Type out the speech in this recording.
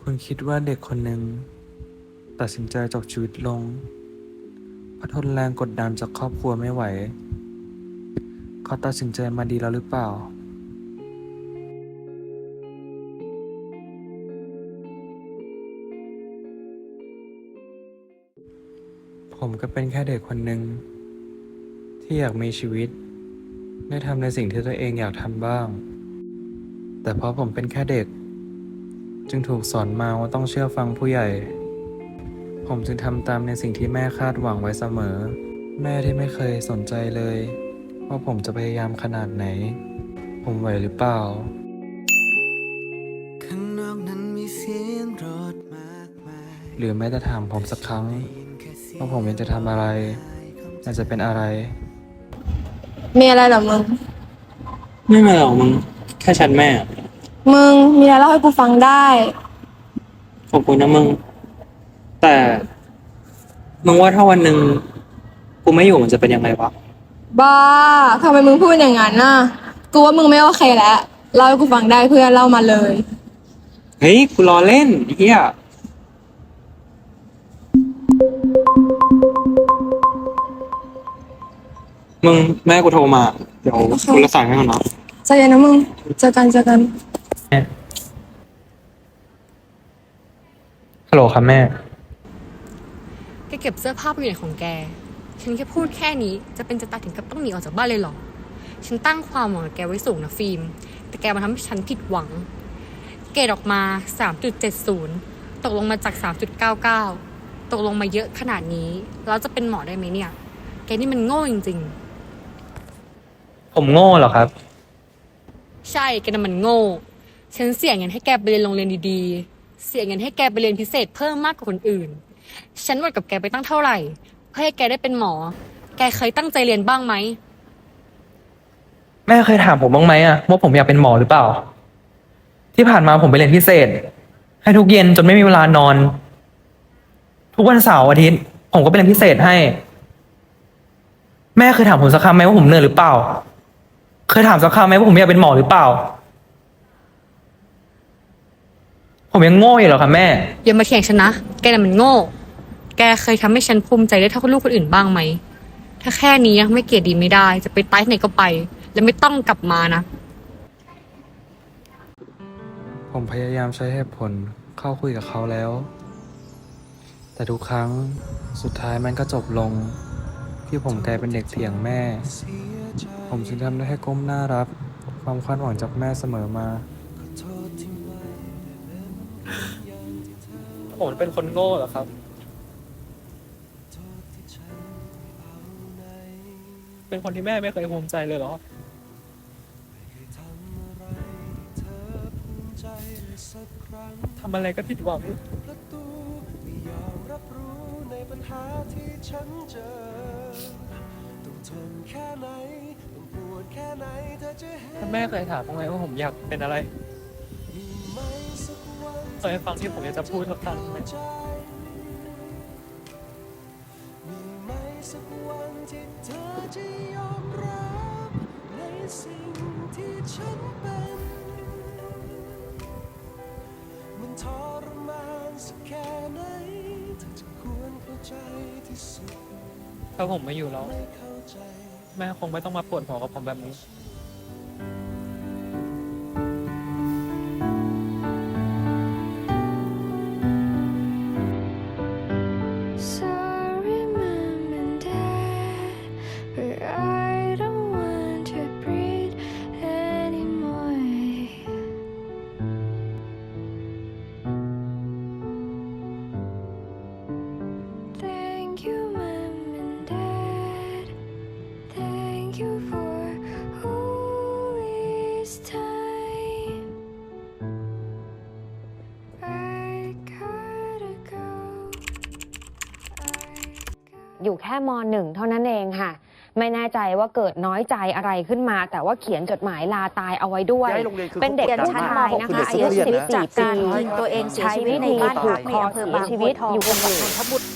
คุณคิดว่าเด็กคนหนึ่งตัดสินใจจบชีวิตลงเพราะทนแรงกดดันจากครอบครัวไม่ไหว เขาตัดสินใจมาดีแล้วหรือเปล่า ผมก็เป็นแค่เด็กคนหนึ่งที่อยากมีชีวิต ได้ทำในสิ่งที่ตัวเองอยากทำบ้าง แต่เพราะผมเป็นแค่เด็ก จึงถูกสอนมาว่าต้องเชื่อฟังผู้ใหญ่ ผมจึงทำตามในสิ่งที่แม่คาดหวังไว้เสมอ แม่ที่ไม่เคยสนใจเลย ว่าผมจะพยายามขนาดไหน ผมไหวหรือเปล่า ข้างนอกนั้นมีเสียงรถมากมายหรือแม้แต่ถามผมสักครั้งว่าผมอยากจะทำอะไรอยากจะเป็นอะไร มีอะไรเหรอมึง ไม่มาหรอกมึง แค่ฉันแม่ มึงมีอะไรเล่าให้กูฟังได้ ขอบคุณนะมึง แต่มึงว่าถ้าวันหนึ่งกูไม่อยู่มันจะเป็นยังไงวะ บ้าทำไมมึงพูดอย่างนั้นน่ะ กูว่ามึงไม่โอเคแล้วเล่าให้กูฟังได้เพื่อนเล่ามาเลย เฮ้ยกูรอเล่นเฮียมึงแม่กูโทรมา เดี๋ยวโอเคกูระสายให้มันนะ ใจเย็นนะมึง เจอกันเจอกัน ลโหลครับแม่ แกเก็บเสื้อผ้าไปอยู่ไหนของแก ฉันแค่พูดแค่นี้จะเป็นจะตายถึงกับต้องหนีออกจากบ้านเลยเหรอ ฉันตั้งความหวังกับแกไว้สูงนะฟิล์ม แต่แกมาทำให้ฉันผิดหวัง เกรดออกมา 3.70 ตกลงมาจาก 3.99 ตกลงมาเยอะขนาดนี้ เราจะเป็นหมอได้ไหมเนี่ย แกนี่มันโง่จริง ผมโง่เหรอครับ ๆ ใช่ แกน่ะมันโง่ ฉันเสียเงินให้แกไปเรียนโรงเรียนดีๆ เสียเงินให้แกไปเรียนพิเศษเพิ่มมากกว่าคนอื่น ฉันหมดกับแกไปตั้งเท่าไหร่ เพื่อให้แกได้เป็นหมอ แกเคยตั้งใจเรียนบ้างไหม แม่เคยถามผมบ้างไหมอะว่าผมอยากเป็นหมอหรือเปล่า ที่ผ่านมาผมไปเรียนพิเศษ ให้ทุกเย็นจนไม่มีเวลานอน ทุกวันเสาร์อาทิตย์ ผมก็ไปเรียนพิเศษให้ แม่เคยถามผมสักคำไหมว่าผมเหนื่อยหรือเปล่า เคยถามสักคำไหมว่าผมอยากเป็นหมอหรือเปล่า ผมยังโง่อยู่เหรอครับแม่ อย่ามาเถียงฉันนะ แกน่ะมันโง่ แกเคยทำให้ฉันภูมิใจได้เท่ากับลูกคนอื่นบ้างไหม ถ้าแค่นี้ยังไม่เกลียดดีไม่ได้ จะไปตายที่ไหนก็ไป แล้วไม่ต้องกลับมานะ ผมพยายามใช้เหตุผลเข้าคุยกับเขาแล้ว แต่ทุกครั้งสุดท้ายมันก็จบลง ที่ผมกลายเป็นเด็กเถียงแม่ ผมจึงทำได้แค่ก้มหน้ารับ ความคาดหวังจากแม่เสมอมา ผมเป็นคนโง่เหรอครับ เป็นคนที่แม่ไม่เคยภูมิใจเลยเหรอ ทำอะไรก็ผิดหวังแค่ไหนต้องปวดแค่ไหนเธอจะเห็นถ้าแม่เคยถามบ้างไหมว่าผมอยากเป็นอะไร เคยฟังที่ผมอยากจะพูดสักครั้งไหมใจมีไหมสักวันที่เธอจะยอมรับในสิ่งที่ฉันเป็นมันทรมานสักแค่ไหนเธอจะควรเข้าใจที่สุดถ้าผมไม่อยู่แล้วไม่เข้าใจแม่คงไม่ต้องมาปวดหัวกับผมแบบนี้ อยู่แค่มหนึ่งเท่านั้นเองค่ะ ไม่แน่ใจว่าเกิดน้อยใจอะไรขึ้นมา แต่ว่าเขียนจดหมายลาตายเอาไว้ด้วย ย้ายโรงเรียนคือเป็นเด็กเขากดผู้ดันชายมากนะคือคะเด็กอายุนักเรียนนะ14จากการปียิงตัวเองเสียใช้ชีวิตวิในธีบ้านผูพักกคในออำเภอบางเสียชีวิตบัวทองอยู่จักังบหวัดนนทบุรีแต่ละวั